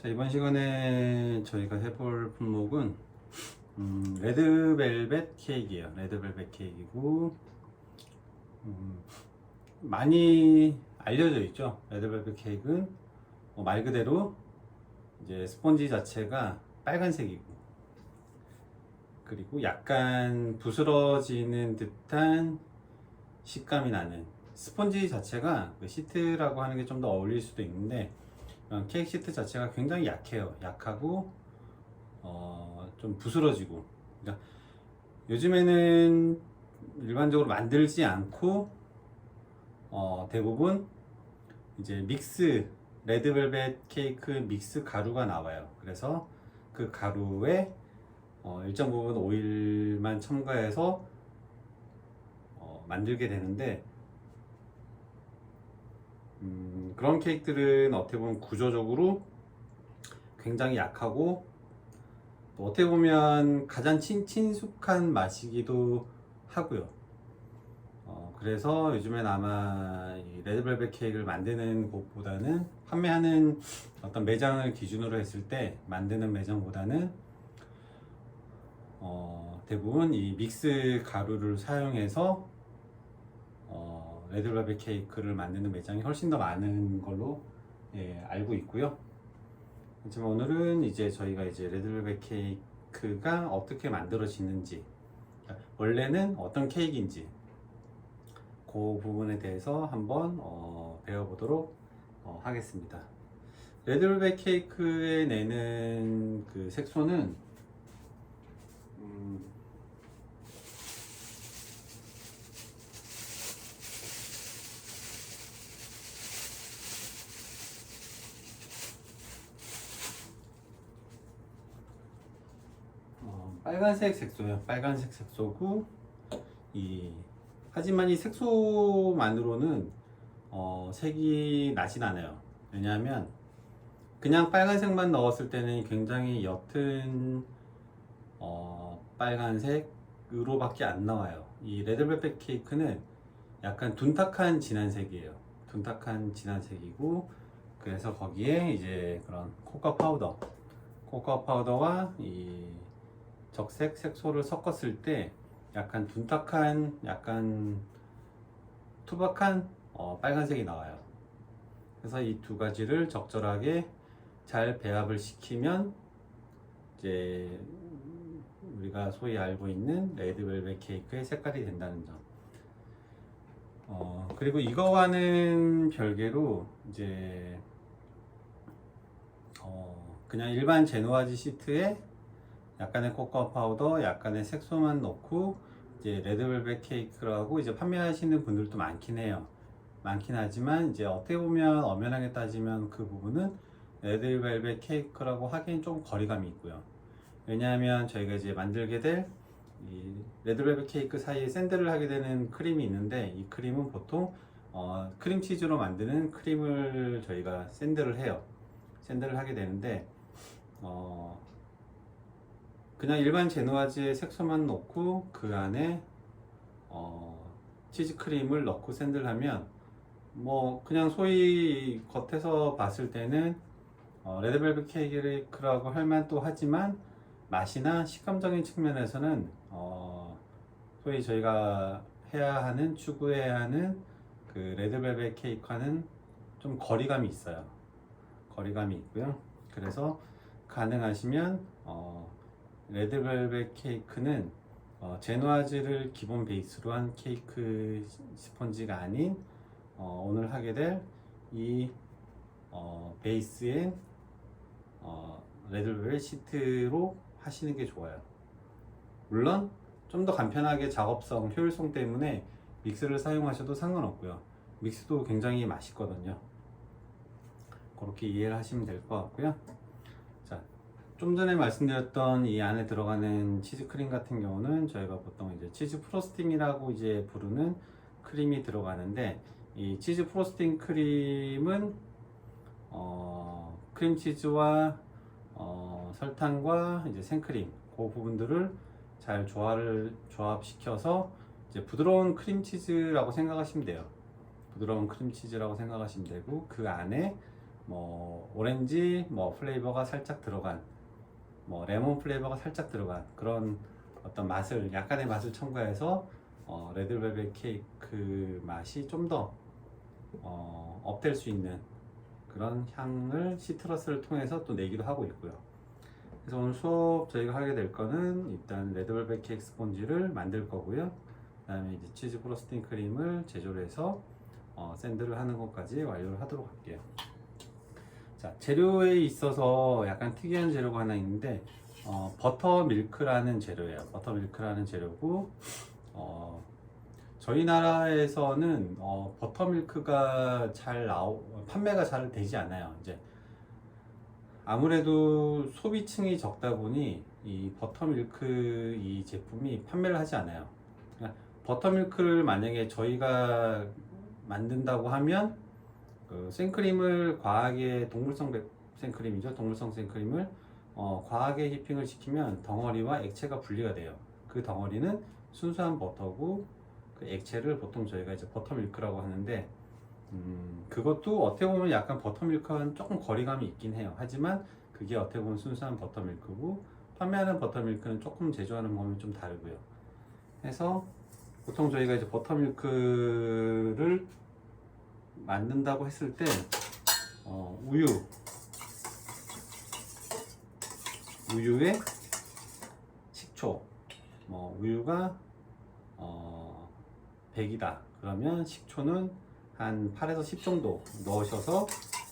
자 이번 시간에 저희가 해볼 품목은 음, 레드벨벳 케이크예요. 레드벨벳 케이크이고 음, 많이 알려져 있죠. 레드벨벳 케이크는 뭐말 그대로 이제 스펀지 자체가 빨간색이고 그리고 약간 부스러지는 듯한 식감이 나는 스펀지 자체가 그 시트라고 하는 게 좀 더 어울릴 수도 있는데 어, 케이크 시트 자체가 굉장히 약해요. 약하고 어, 좀 부스러지고. 그러니까 요즘에는 일반적으로 만들지 않고 어, 대부분 이제 믹스 레드벨벳 케이크 믹스 가루가 나와요. 그래서 그 가루에 어, 일정 부분 오일만 첨가해서 어, 만들게 되는데 음, 그런 케이크들은 어떻게 보면 구조적으로 굉장히 약하고 또 어떻게 보면 가장 친, 친숙한 맛이기도 하고요. 어, 그래서 요즘엔 아마 이 레드벨벳 케이크를 만드는 곳보다는 판매하는 어떤 매장을 기준으로 했을 때 만드는 매장보다는 어, 대부분 이 믹스 가루를 사용해서 어, 레드벨벳 케이크를 만드는 매장이 훨씬 더 많은 걸로 예, 알고 있고요. 하지만 오늘은 이제 저희가 이제 레드벨벳 케이크가 어떻게 만들어지는지 원래는 어떤 케이크인지 그 부분에 대해서 한번 어, 배워보도록 어, 하겠습니다. 레드벨벳 케이크에 내는 그 색소는 음, 어, 빨간색 색소예요. 빨간색 색소고 이 하지만 이 색소만으로는 어, 색이 나진 않아요. 왜냐하면 그냥 빨간색만 넣었을 때는 굉장히 옅은 어, 빨간색으로밖에 안 나와요. 이 레드벨벳 케이크는 약간 둔탁한 진한 색이에요. 둔탁한 진한 색이고 그래서 거기에 이제 그런 코코아 파우더, 코코아 파우더와 이 적색 색소를 섞었을 때 약간 둔탁한, 약간 투박한 어, 빨간색이 나와요. 그래서 이 두 가지를 적절하게 잘 배합을 시키면 이제 우리가 소위 알고 있는 레드벨벳 케이크의 색깔이 된다는 점. 어, 그리고 이거와는 별개로 이제 어, 그냥 일반 제노아지 시트에 약간의 코코아 파우더, 약간의 색소만 넣고 이제 레드벨벳 케이크라고 이제 판매하시는 분들도 많긴 해요. 많긴 하지만 이제 어떻게 보면 엄연하게 따지면 그 부분은 레드벨벳 케이크라고 하기엔 좀 거리감이 있고요. 왜냐하면 저희가 이제 만들게 될이 레드벨벳 케이크 사이에 샌드를 하게 되는 크림이 있는데 이 크림은 보통 어, 크림치즈로 만드는 크림을 저희가 샌드를 해요. 샌드를 하게 되는데 어, 그냥 일반 제노아지의 색소만 넣고 그 안에 어, 치즈 크림을 넣고 샌드를 하면 뭐 그냥 소위 겉에서 봤을 때는 어, 레드벨벳 케이크라고 할 만도 하지만 맛이나 식감적인 측면에서는 어, 소위 저희가 해야 하는 추구해야 하는 그 레드벨벳 케이크와는 좀 거리감이 있어요. 거리감이 있고요. 그래서 가능하시면 어, 레드벨벳 케이크는 어, 제노아즈를 기본 베이스로 한 케이크 스펀지가 아닌 어, 오늘 하게 될이 어, 베이스인 어, 레드벨벳 시트로 하시는 게 좋아요. 물론 좀 더 간편하게 작업성, 효율성 때문에 믹스를 사용하셔도 상관없고요. 믹스도 굉장히 맛있거든요. 그렇게 이해를 하시면 될 것 같고요. 자, 좀 전에 말씀드렸던 이 안에 들어가는 치즈 크림 같은 경우는 저희가 보통 이제 치즈 프로스팅이라고 이제 부르는 크림이 들어가는데 이 치즈 프로스팅 크림은 어, 크림 치즈와 어, 설탕과 이제 생크림 그 부분들을 잘 조화를 조합시켜서 이제 부드러운 크림 치즈라고 생각하시면 돼요. 부드러운 크림 치즈라고 생각하시면 되고 그 안에 뭐 오렌지 뭐 플레이버가 살짝 들어간 뭐 레몬 플레이버가 살짝 들어간 그런 어떤 맛을 약간의 맛을 첨가해서 어, 레드벨벳 케이크 맛이 좀더 어, 업될 수 있는 그런 향을 시트러스를 통해서 또 내기도 하고 있고요. 그래서 오늘 수업 저희가 하게 될 거는 일단 레드벨벳 케이크 스폰지를 만들 거고요. 그다음에 이제 치즈 프로스팅 크림을 제조를 해서 어, 샌드를 하는 것까지 완료를 하도록 할게요. 자 재료에 있어서 약간 특이한 재료가 하나 있는데 어, 버터 밀크라는 재료예요. 버터 밀크라는 재료고 어, 저희 나라에서는 어, 버터 밀크가 잘 나오 판매가 잘 되지 않아요. 이제 아무래도 소비층이 적다 보니 이 버터 밀크 이 제품이 판매를 하지 않아요. 그러니까 버터 밀크를 만약에 저희가 만든다고 하면 그 생크림을 과하게 동물성 백- 생크림이죠. 동물성 생크림을 어, 과하게 휘핑을 시키면 덩어리와 액체가 분리가 돼요. 그 덩어리는 순수한 버터고 그 액체를 보통 저희가 이제 버터 밀크라고 하는데 음, 그것도 어떻게 보면 약간 버터 밀크와는 조금 거리감이 있긴 해요. 하지만 그게 어떻게 보면 순수한 버터 밀크고 판매하는 버터 밀크는 조금 제조하는 법이 좀 다르고요. 해서 보통 저희가 이제 버터 밀크를 만든다고 했을 때 어, 우유. 우유에 식초. 뭐 우유가 어 100이다. 그러면 식초는 한 8에서 10 정도 넣으셔서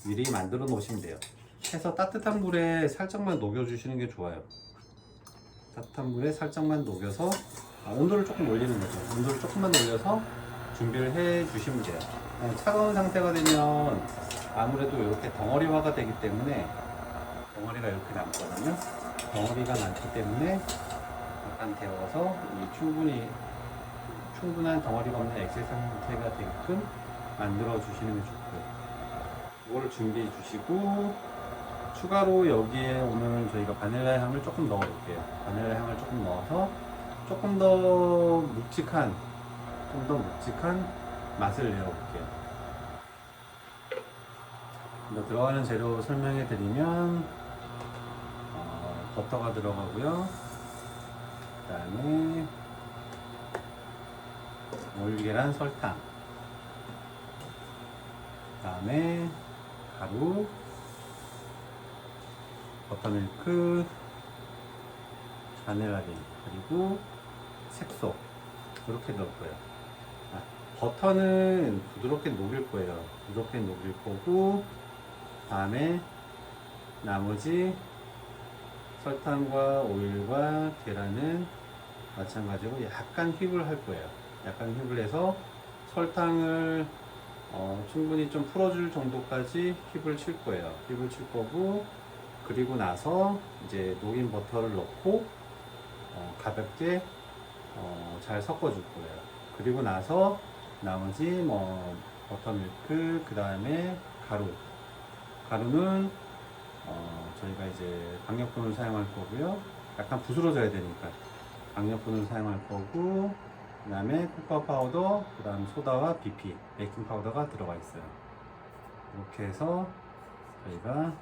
미리 만들어 놓으시면 돼요. 해서 따뜻한 물에 살짝만 녹여 주시는 게 좋아요. 따뜻한 물에 살짝만 녹여서 아, 온도를 조금 올리는 거죠. 온도를 조금만 올려서 준비를 해 주시면 돼요. 어, 차가운 상태가 되면 아무래도 이렇게 덩어리화가 되기 때문에 덩어리가 이렇게 남거든요 덩어리가 많기 때문에 약간 데워서 이 충분히 충분한 덩어리가 없는 엑셀 상태가 되게끔 만들어 주시는 게 좋고요. 이거를 준비해 주시고 추가로 여기에 오늘 저희가 바닐라 향을 조금 넣어 볼게요. 바닐라 향을 조금 넣어서 조금 더 묵직한 좀 더 묵직한 맛을 내어 볼게요. 먼저 들어가는 재료 설명해 드리면 어, 버터가 들어가고요. 그 다음에 올계란 설탕 그 다음에 가루 버터밀크 바닐라빈 그리고 색소 이렇게 넣을 거예요 아, 버터는 부드럽게 녹일 거예요 부드럽게 녹일 거고 다음에 나머지 설탕과 오일과 계란은 마찬가지로 약간 휘을 할 거예요. 약간 휘을 해서 설탕을 어, 충분히 좀 풀어줄 정도까지 휘을 칠 거예요. 휘을 칠 거고 그리고 나서 이제 녹인 버터를 넣고 어, 가볍게 어, 잘 섞어줄 거예요. 그리고 나서 나머지 뭐 버터밀크 그 다음에 가루 가루는 어, 저희가 이제 강력분을 사용할 거고요. 약간 부스러져야 되니까 강력분을 사용할 거고 그 다음에 코코아 파우더, 그 다음 소다와 BP, 베이킹 파우더가 들어가 있어요. 이렇게 해서 저희가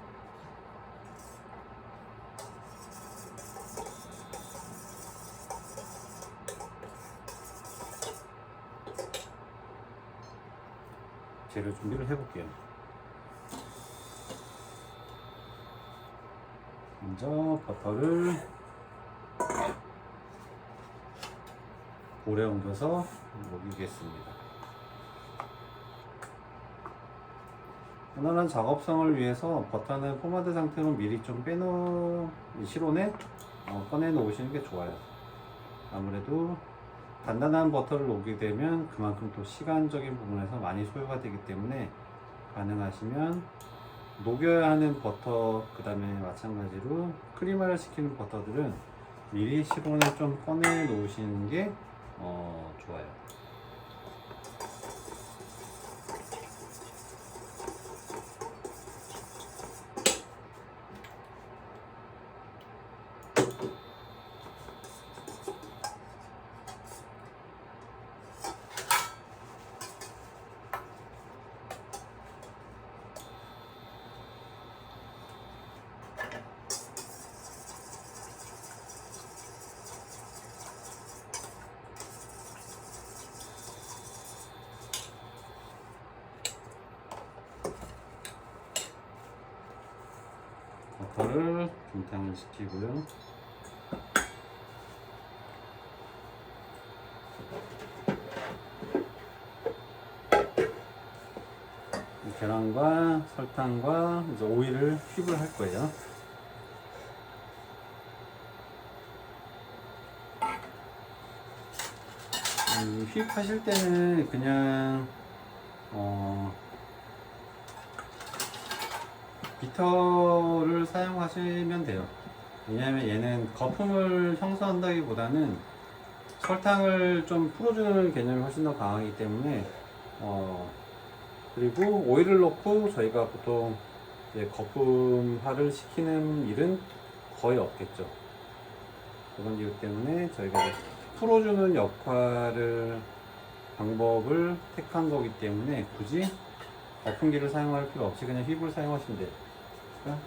재료 준비를 해볼게요. 먼저 버터를 오래 옮겨서 녹이겠습니다. 원활한 작업성을 위해서 버터는 포마드 상태로 미리 좀 빼놓 실온에 어, 꺼내 놓으시는 게 좋아요. 아무래도 단단한 버터를 녹이게 되면 그만큼 또 시간적인 부분에서 많이 소요가 되기 때문에 가능하시면 녹여야 하는 버터 그 다음에 마찬가지로 크리마를 시키는 버터들은 미리 실온에 좀 꺼내 놓으시는 게 어, 좋아요. 버터를 중탕을 시키고요. 이 계란과 설탕과 이제 오일을 휘을 할 거예요. 음, 휘입하실 때는 그냥 비터를 사용하시면 돼요. 왜냐하면 얘는 거품을 형성한다기보다는 설탕을 좀 풀어주는 개념이 훨씬 더 강하기 때문에 어, 그리고 오일을 넣고 저희가 보통 거품화를 시키는 일은 거의 없겠죠. 그런 이유 때문에 저희가 풀어주는 역할을 방법을 택한 거기 때문에 굳이 거품기를 사용할 필요 없이 그냥 휘불 사용하시면 돼요. 그러니까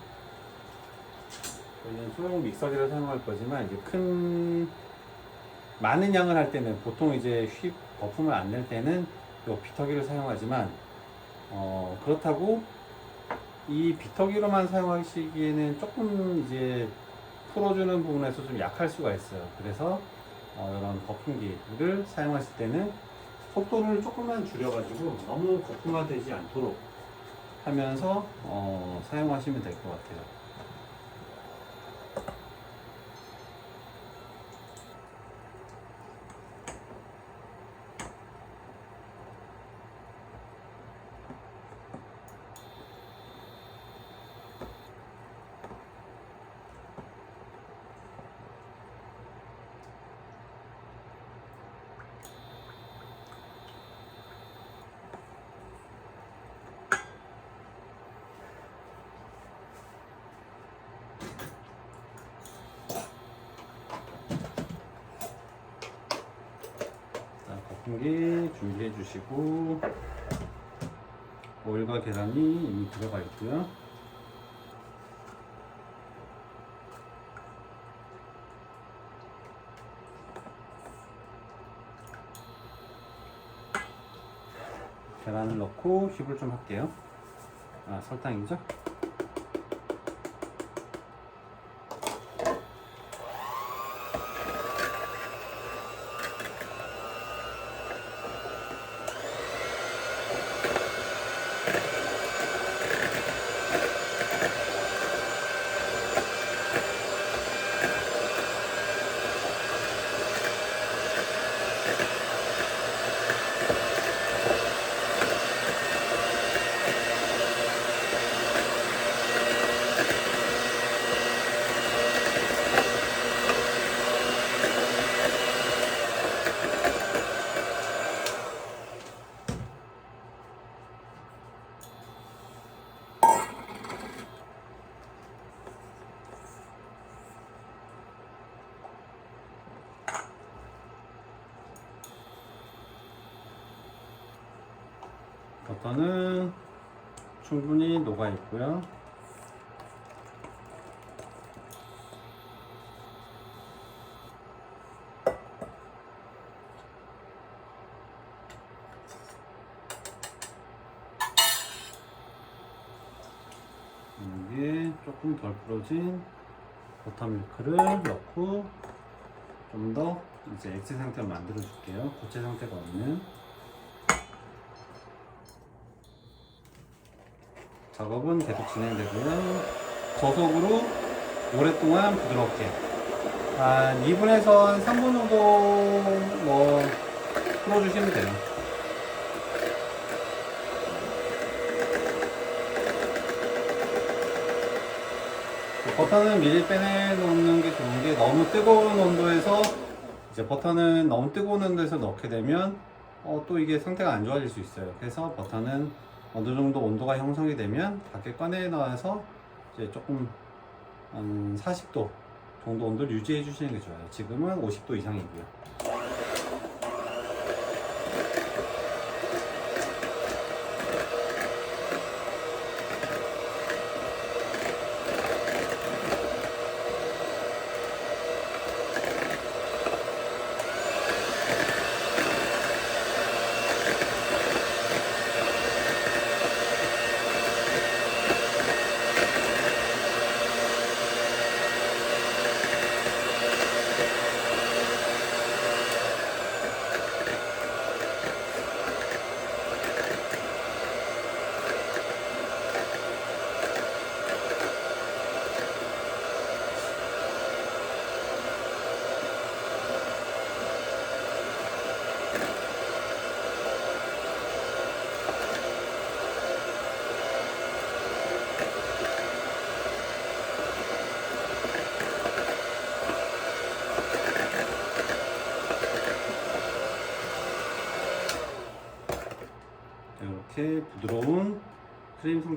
저희는 소형 믹서기를 사용할 거지만 이제 큰 많은 양을 할 때는 보통 이제 휘 거품을 안 낼 때는 요 비터기를 사용하지만 어 그렇다고 이 비터기로만 사용하시기에는 조금 이제 풀어주는 부분에서 좀 약할 수가 있어요. 그래서 어, 이런 거품기를 사용하실 때는 속도를 조금만 줄여가지고 너무 거품화 되지 않도록 하면서 어, 사용하시면 될 것 같아요. 자, 거품기 준비해 주시고 오일과 계란이 이미 들어가 있고요. 계란을 넣고 휘을 좀 할게요. 아, 설탕이죠? 버터는 충분히 녹아 있고요. 여기에 조금 덜 풀어진 버터밀크를 넣고 좀 더 이제 액체 상태로 만들어 줄게요. 고체 상태가 없는 작업은 계속 진행되고요. 저속으로 오랫동안 부드럽게 한 2분에서 한 3분 정도 뭐 풀어주시면 돼요. 버터는 미리 빼내놓는 게 좋은 게 너무 뜨거운 온도에서 이제 버터는 너무 뜨거운 온도에서 넣게 되면 어, 또 이게 상태가 안 좋아질 수 있어요. 그래서 버터는 어느 정도 온도가 형성이 되면 밖에 꺼내 놔서 이제 조금 한 40도 정도 온도를 유지해 주시는 게 좋아요. 지금은 50도 이상이고요.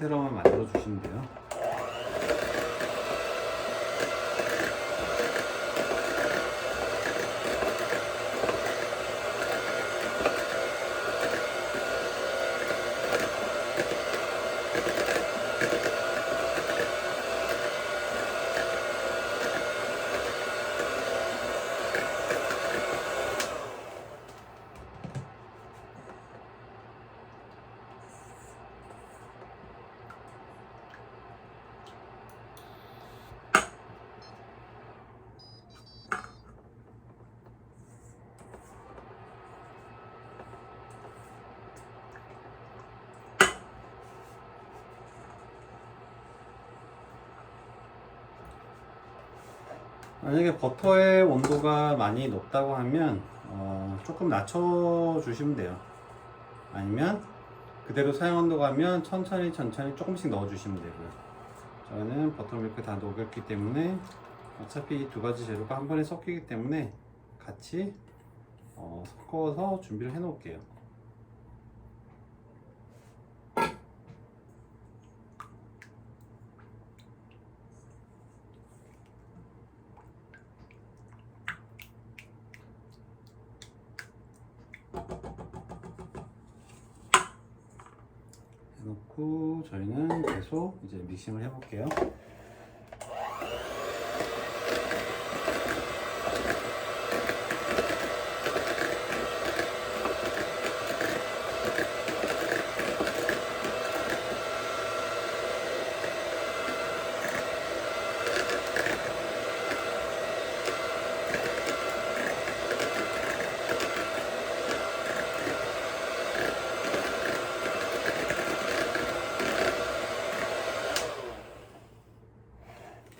상태로만 만들어 주시면 돼요. 만약에 버터의 온도가 많이 높다고 하면 어, 조금 낮춰 주시면 돼요. 아니면 그대로 사용한다고 하면 천천히 천천히 조금씩 넣어 주시면 되고요. 저는 버터밀크 다 녹였기 때문에 어차피 이 두 가지 재료가 한 번에 섞이기 때문에 같이 어, 섞어서 준비를 해 놓을게요. 해놓고 저희는 계속 이제 믹싱을 해볼게요.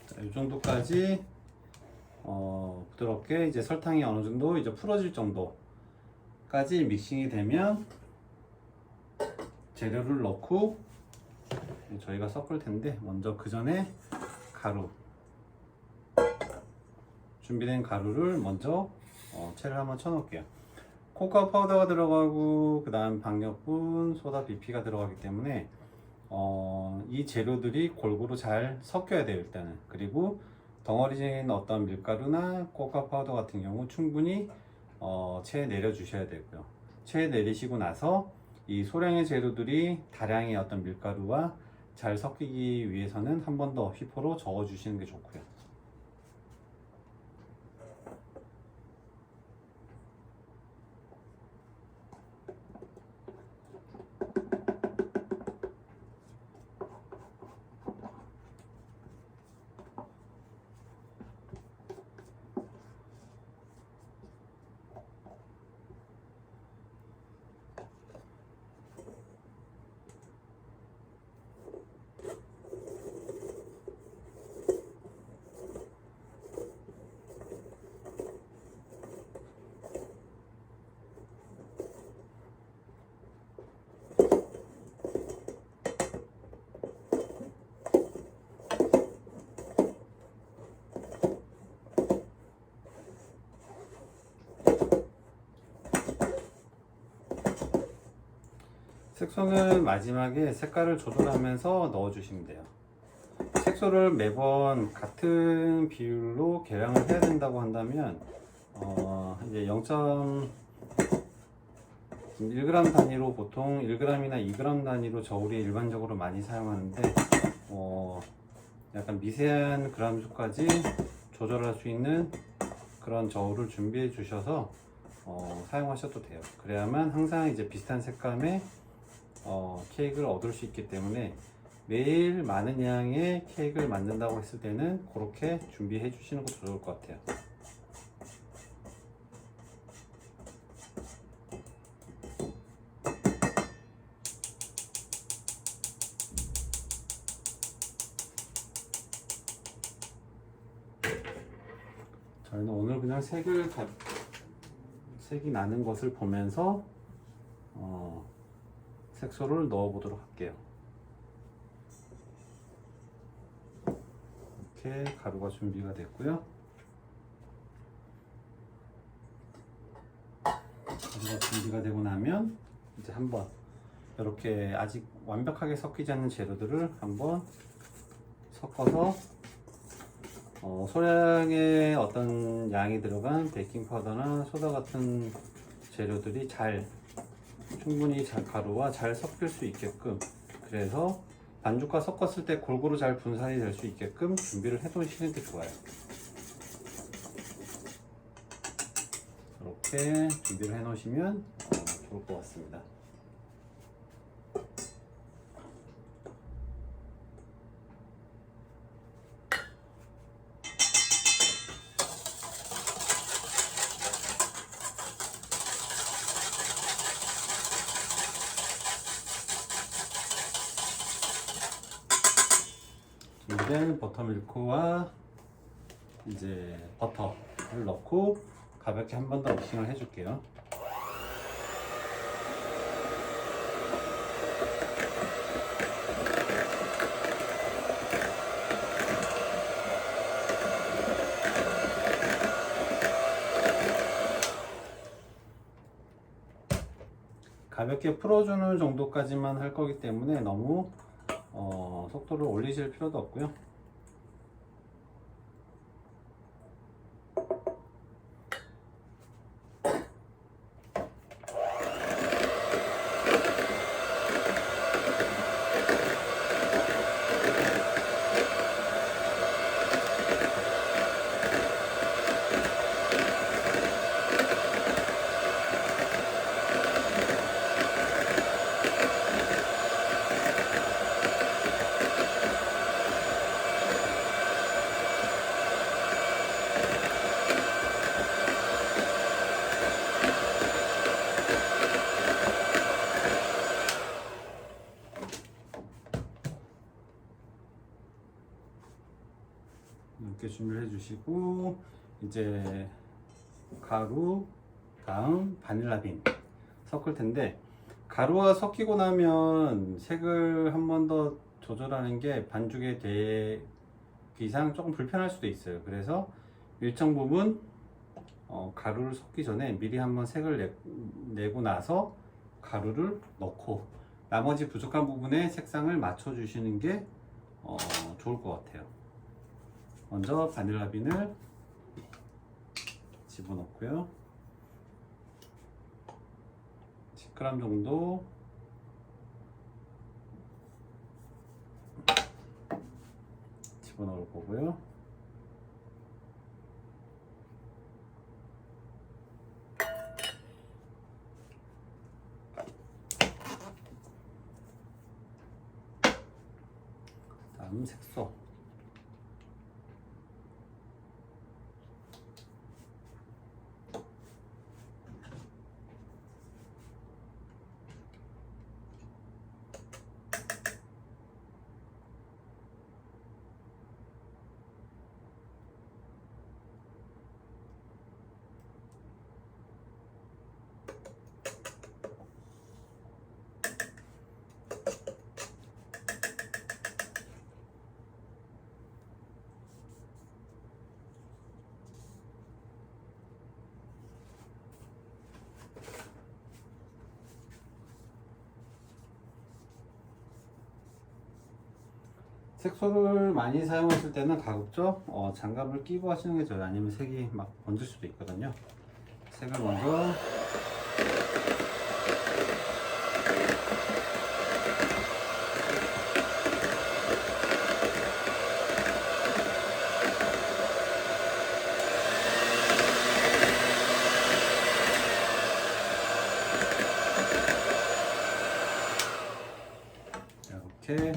자, 이 정도까지 어, 부드럽게 이제 설탕이 어느 정도 이제 풀어질 정도까지 믹싱이 되면 재료를 넣고 저희가 섞을 텐데 먼저 그 전에 가루 준비된 가루를 먼저 어, 채를 한번 쳐 놓을게요. 코코아 파우더가 들어가고 그 다음 박력분, 소다 BP가 들어가기 때문에 어, 이 재료들이 골고루 잘 섞여야 돼요 일단은 그리고 덩어리진 어떤 밀가루나 코코아 파우더 같은 경우 충분히 어, 체에 내려 주셔야 되고요. 체에 내리시고 나서 이 소량의 재료들이 다량의 어떤 밀가루와 잘 섞이기 위해서는 한 번 더 휘포로 저어 주시는 게 좋고요 색소는 마지막에 색깔을 조절하면서 넣어주시면 돼요. 색소를 매번 같은 비율로 계량을 해야 된다고 한다면 어, 이제 0.1g 단위로 보통 1g이나 2g 단위로 저울이 일반적으로 많이 사용하는데 어, 약간 미세한 그람 수까지 조절할 수 있는 그런 저울을 준비해 주셔서 어, 사용하셔도 돼요. 그래야만 항상 이제 비슷한 색감의 어, 케이크를 얻을 수 있기 때문에 매일 많은 양의 케이크를 만든다고 했을 때는 그렇게 준비해 주시는 것도 좋을 것 같아요. 저희는 오늘 그냥 색을 가- 색이 나는 것을 보면서 어, 색소를 넣어 보도록 할게요. 이렇게 가루가 준비가 됐고요. 가루가 준비가 되고 나면 이제 한번 이렇게 아직 완벽하게 섞이지 않는 재료들을 한번 섞어서 어, 소량의 어떤 양이 들어간 베이킹 파우더나 소다 같은 재료들이 잘 충분히 잘 가루와 잘 섞일 수 있게끔 그래서 반죽과 섞었을 때 골고루 잘 분산이 될 수 있게끔 준비를 해 놓으시는 게 좋아요. 이렇게 준비를 해 놓으시면 어, 좋을 것 같습니다. 준비된 버터밀크와 이제 버터를 넣고 가볍게 한 번 더 믹싱을 해줄게요. 가볍게 풀어주는 정도까지만 할 거기 때문에 너무 어, 속도를 올리실 필요도 없고요. 주시고 이제 가루 다음 바닐라빈 섞을 텐데 가루가 섞이고 나면 색을 한 번 더 조절하는 게 반죽에 대기상 조금 불편할 수도 있어요. 그래서 일정 부분 어, 가루를 섞기 전에 미리 한번 색을 내, 내고 나서 가루를 넣고 나머지 부족한 부분에 색상을 맞춰 주시는 게 어, 좋을 것 같아요 먼저 바닐라빈을 집어넣고요. 10g 정도 집어넣을 거고요. 다음 색소 색소를 많이 사용하실 때는 가급적 어, 장갑을 끼고 하시는 게 좋아요. 아니면 색이 막 번질 수도 있거든요. 색을 먼저 이렇게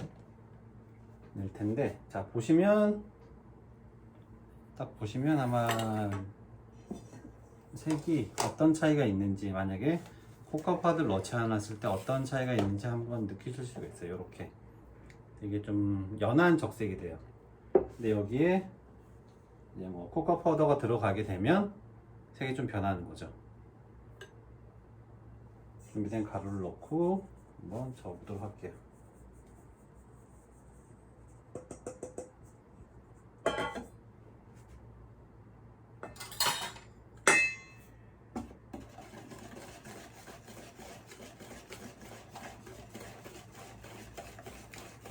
낼 텐데 자 보시면 딱 보시면 아마 색이 어떤 차이가 있는지 만약에 코카파를 넣지 않았을 때 어떤 차이가 있는지 한번 느끼실 수가 있어요. 이렇게. 이게 좀 연한 적색이 돼요. 근데 여기에 이제 뭐 코카 파우더가 들어가게 되면 색이 좀 변하는 거죠. 준비된 가루를 넣고 한번 저어보도록 할게요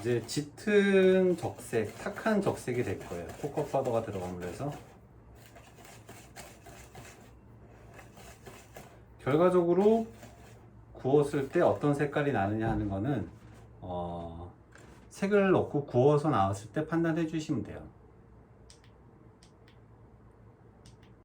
이제 짙은 적색, 탁한 적색이 될 거예요. 코코 파우더가 들어가면 해서 결과적으로 구웠을 때 어떤 색깔이 나느냐 하는 거는 어, 색을 넣고 구워서 나왔을 때 판단해 주시면 돼요.